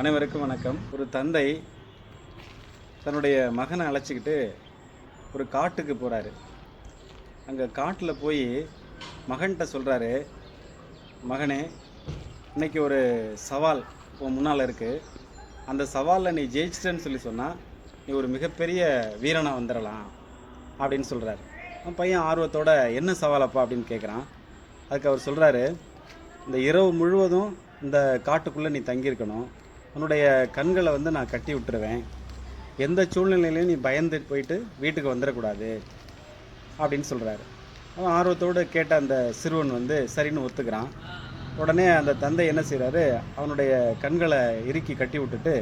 அனைவருக்கும் வணக்கம். ஒரு தந்தை தன்னுடைய மகனை அழைச்சிக்கிட்டு ஒரு காட்டுக்கு போகிறாரு அங்கே காட்டில் போய் மகன்கிட்ட சொல்கிறாரு மகனே இன்னைக்கு ஒரு சவால் உன் முன்னால் இருக்குது அந்த சவாலில் நீ ஜெயிச்சிட்டேன்னு சொல்லி சொன்னால் நீ ஒரு மிகப்பெரிய வீரனாக வந்துடலாம் அப்படின்னு சொல்கிறாரு அவன் பையன் ஆர்வத்தோட என்ன சவாலப்பா? அப்படின்னு கேட்குறான் அதுக்கு அவர் சொல்கிறாரு இந்த இரவு முழுவதும் இந்த காட்டுக்குள்ளே நீ தங்கியிருக்கணும். உன்னுடைய கண்களை வந்து நான் கட்டி விட்டுருவேன். எந்த சூழ்நிலையிலையும் நீ பயந்து போயிட்டு வீட்டுக்கு வந்துடக்கூடாது அப்படின்னு சொல்கிறாரு அவன் ஆர்வத்தோடு கேட்ட அந்த சிறுவன் வந்து சரின்னு ஒத்துக்கிறான். உடனே அந்த தந்தை என்ன செய்கிறாரு அவனுடைய கண்களை இறுக்கி கட்டி விட்டுட்டு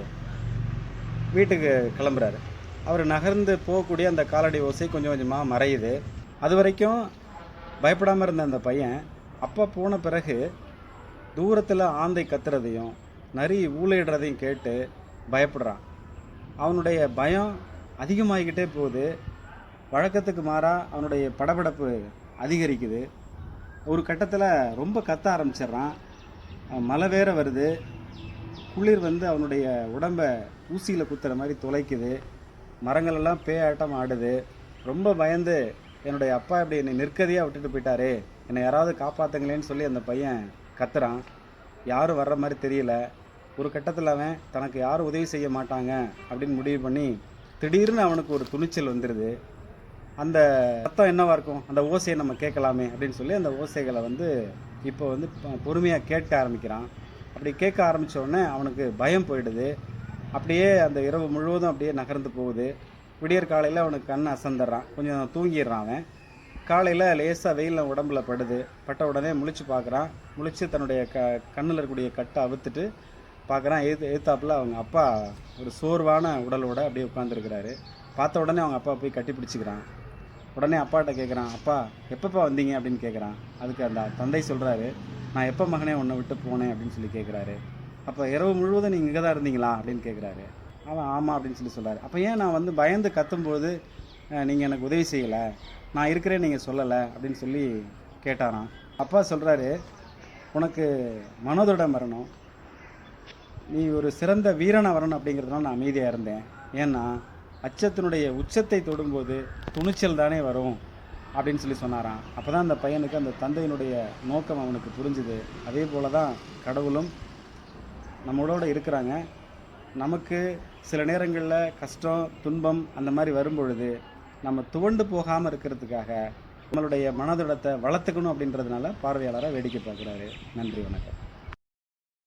வீட்டுக்கு கிளம்புறாரு. அவர் நகர்ந்து போகக்கூடிய அந்த காலடி ஓசை கொஞ்சம் கொஞ்சமாக மறையுது. அது வரைக்கும் பயப்படாமல் இருந்த அந்த பையன் அப்பா போன பிறகு தூரத்தில் ஆந்தை கத்துறதையும் நரி ஊழையிடுறதையும் கேட்டு பயப்படுறான். அவனுடைய பயம் அதிகமாகிக்கிட்டே போகுது. வழக்கத்துக்கு மாறாக அவனுடைய படபடப்பு அதிகரிக்குது. ஒரு கட்டத்தில் ரொம்ப கத்த ஆரம்பிச்சிடுறான். மழை வேற வருது. குளிர் வந்து அவனுடைய உடம்பை ஊசியில் குத்துற மாதிரி துளைக்குது மரங்களெல்லாம் பேயாட்டம் ஆடுது. ரொம்ப பயந்து என்னுடைய அப்பா இப்படி என்னை நிற்கதியாக விட்டுட்டு போயிட்டாரே. என்னை யாராவது காப்பாற்றுங்களேன்னு சொல்லி அந்த பையன் கத்துறான். யாரும் வர்ற மாதிரி தெரியல. ஒரு கட்டத்தில் அவன் தனக்கு யாரும் உதவி செய்ய மாட்டாங்க அப்படின்னு முடிவு பண்ணி திடீர்னு அவனுக்கு ஒரு துணிச்சல் வந்துடுது அந்த ரத்தம் என்னவாக இருக்கும்? அந்த ஓசையை நம்ம கேட்கலாமே அப்படின்னு சொல்லி அந்த ஓசைகளை வந்து இப்போ வந்து பொறுமையாக கேட்க ஆரம்பிக்கிறான். அப்படி கேட்க ஆரம்பிச்ச உடனே அவனுக்கு பயம் போயிடுது. அப்படியே அந்த இரவு முழுவதும் அப்படியே நகர்ந்து போகுது. விடியற் காலையில் அவனுக்கு கண் அசந்துடுறான். கொஞ்சம் தூங்கிடுறான் அவன். காலையில் லேசாக வெயிலில் உடம்புல படுது. பட்ட உடனே முழிச்சு பார்க்குறான் முழிச்சு தன்னுடைய க கண்ணில் இருக்கக்கூடிய கட்டை அவுத்துட்டு பார்க்குறான். எழுத்து எதிர்த்தாப்புல அவங்க அப்பா ஒரு சோர்வான உடலோட அப்படியே உட்காந்துருக்கிறாரு பார்த்த உடனே அவங்க அப்பா போய் கட்டி பிடிச்சிக்கிறான். உடனே அப்பாட்ட கேட்குறான் அப்பா எப்பப்பா வந்தீங்க? அப்படின்னு கேட்குறான் அதுக்கு அந்த தந்தை சொல்கிறாரு நான் எப்போ மகனே உன்னை விட்டு போனேன்? அப்படின்னு சொல்லி கேட்குறாரு அப்போ இரவு முழுவதும் நீங்கள் இங்கே தான் இருந்தீங்களா? அப்படின்னு கேட்குறாரு அவன் ஆமாம் அப்படின்னு சொல்லி சொல்கிறாரு அப்போ ஏன் நான் வந்து பயந்து கத்தும்போது நீங்கள் எனக்கு உதவி செய்யலை? நான் இருக்கிறேன் நீங்கள் சொல்லலை அப்படின்னு சொல்லி கேட்டாராம். அப்பா சொல்கிறாரு உனக்கு மனதோட மரணம். நீ ஒரு சிறந்த வீரனாக வரணும் அப்படிங்கிறதுனால நான் அமைதியாக இருந்தேன். ஏன்னா அச்சத்தினுடைய உச்சத்தை தொடும்போது துணிச்சல் தானே வரும் அப்படின்னு சொல்லி சொன்னாராம். அப்போ தான் அந்த பையனுக்கு அந்த தந்தையினுடைய நோக்கம் அவனுக்கு புரிஞ்சுது. அதே போல தான் கடவுளும் நம்மளோட இருக்கிறாங்க. நமக்கு சில நேரங்களில் கஷ்டம் துன்பம் அந்த மாதிரி வரும்பொழுது நம்ம துவண்டு போகாமல் இருக்கிறதுக்காக நம்மளுடைய மனதிடத்தை வளர்த்துக்கணும் அப்படின்றதுனால பார்வையாளரை வேடிக்கை பார்க்குறாரு. நன்றி வணக்கம்.